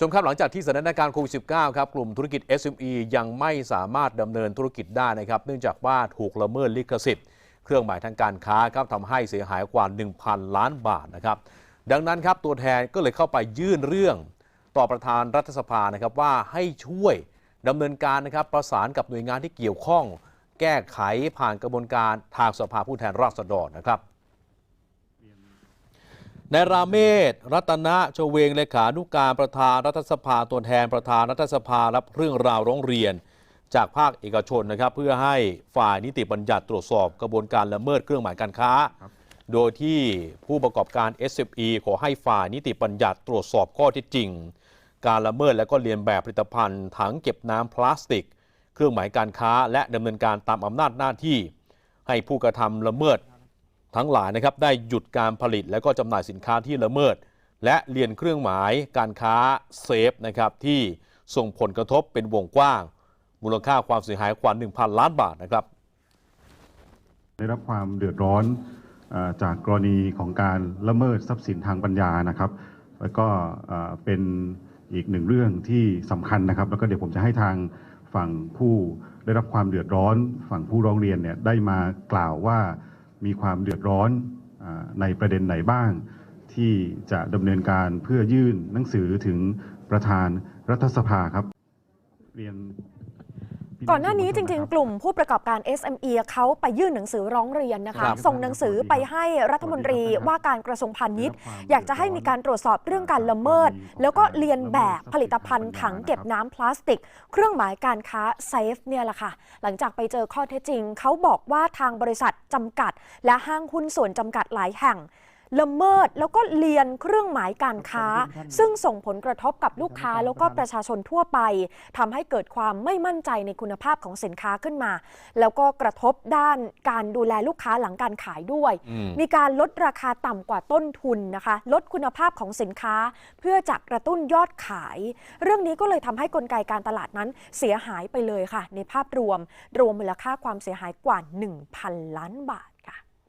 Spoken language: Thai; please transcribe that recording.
ชมครับหลังจากที่สถานการณ์โควิด -19 ครับกลุ่มธุรกิจ SME ยังไม่สามารถดำเนินธุรกิจได้นะครับ เนื่องจากว่าถูกละเมิดลิขสิทธิ์ เครื่องหมายทางการค้าครับทำให้เสียหายกว่า 1,000 ล้านบาทนะครับ ดังนั้นครับตัวแทนก็เลยเข้าไปยื่นเรื่องต่อประธานรัฐสภานะครับว่าให้ช่วยดำเนินการนะครับประสานกับหน่วยงานที่เกี่ยวข้อง แก้ไขผ่านกระบวนการทางสภาผู้แทนราษฎรนะครับ นายราเมศรัตนะชเวงเลขานุการประธานรัฐสภาตัวแทนประธานรัฐสภารับเรื่องราวร้องเรียน จากภาคเอกชนนะครับ เพื่อให้ฝ่ายนิติบัญญัติตรวจสอบกระบวนการละเมิดเครื่องหมายการค้า โดยที่ผู้ประกอบการ SME ขอให้ฝ่ายนิติบัญญัติตรวจสอบข้อเท็จจริง การละเมิดและก็เรียนแบบผลิตภัณฑ์ถังเก็บน้ำพลาสติก เครื่องหมายการค้า และดำเนินการตามอำนาจหน้าที่ ให้ผู้กระทำละเมิด ทั้งหลายนะครับได้หยุดการผลิตและก็จำหน่ายสินค้าที่ละเมิด และเรียนเครื่องหมายการค้าเซฟนะครับที่ส่งผลกระทบเป็นวงกว้าง มูลค่าความเสียหายกว่า 1,000 ล้านบาทนะครับ ได้รับความเดือดร้อนจากกรณีของการละเมิดทรัพย์สินทางปัญญานะครับ แล้วก็เป็นอีกหนึ่งเรื่องที่สำคัญนะครับ แล้วก็เดี๋ยวผมจะให้ทางฝั่งผู้ได้รับความเดือดร้อน ฝั่งผู้ร้องเรียนเนี่ยได้มากล่าวว่า มีความเดือดร้อนอในประเด็นไหนบ้าง ที่จะดำเนินการเพื่อยื่นหนังสือถึงประธานรัฐสภาครับเรียน ก่อนหน้านี้จสื่อมวลชริงคบๆกลุ่มผู้ประกอบการ SME เขาไปยื่นหนังสือร้องเรียนนะครัคะบส่งหนังสือไปให้รัฐมนตรีว่าการกระทรวงพาณิชย์ อยากจะให้มีการตรวจสอบเรื่องการละเมิด แล้วก็เรียนแบบผลิตภัณฑ์ถังเก็บน้ำพลาสติก เครื่องหมายการค้าเซฟเนี่ยแหละค่ะ หลังจากไปเจอข้อเท็จจริงเขาบอกว่าทางบริษัทจำกัด และห้างหุ้นส่วนจำกัดหลายแห่ง ละเมิดแล้วก็เรียนเครื่องหมายการค้า ซึ่งส่งผลกระทบกับลูกค้าแล้วก็ประชาชนทั่วไปทำให้เกิดความไม่มั่นใจในคุณภาพของสินค้าขึ้นมา แล้วก็กระทบด้านการดูแลลูกค้าหลังการขายด้วยอืมมีการลดราคาต่ำกว่าต้นทุนนะคะ ลดคุณภาพของสินค้า เพื่อจะกระตุ้นยอดขาย เรื่องนี้ก็เลยทำให้กลไกการตลาดนั้นเสียหายไปเลยค่ะ ในภาพรวม รวมมูลค่าความเสียหายกว่า 1,000 ล้านบาท